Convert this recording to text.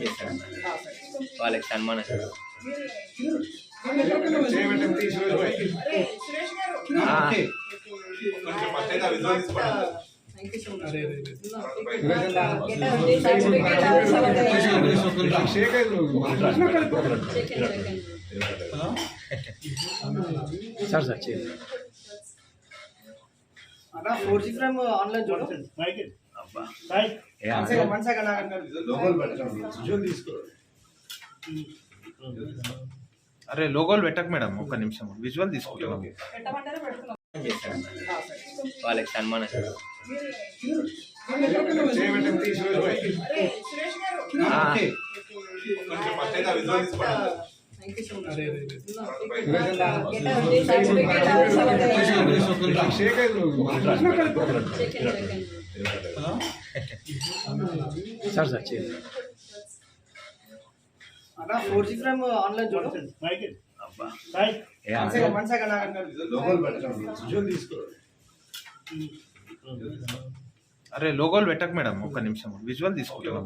చేస్తారు వాళ్ళకి సన్మానం చేయబెట్టండి తీసి రోజు పోయి. ఆ, షేక్ అయ్యి నువ్వు. సార్ సార్ చేయండి అన్నా ఫోర్ జీ ఫ్రేమ్ ఆన్లైన్ చూడండి విజువల్ తీసుకో. అరే లోగోలు పెట్టక మేడం ఒక్క నిమిషం. విజువల్ తీసుకుంటాం చేస్తారు వాళ్ళకి సన్మానం తీసి సార్ సార్ చేయండి. ఫోర్ జీ ఫ్రేమ్ ఆన్లైన్ చూడండి. అరే లోగోలు పెట్టక మేడం ఒక్క నిమిషం. విజువల్ తీసుకుంటాం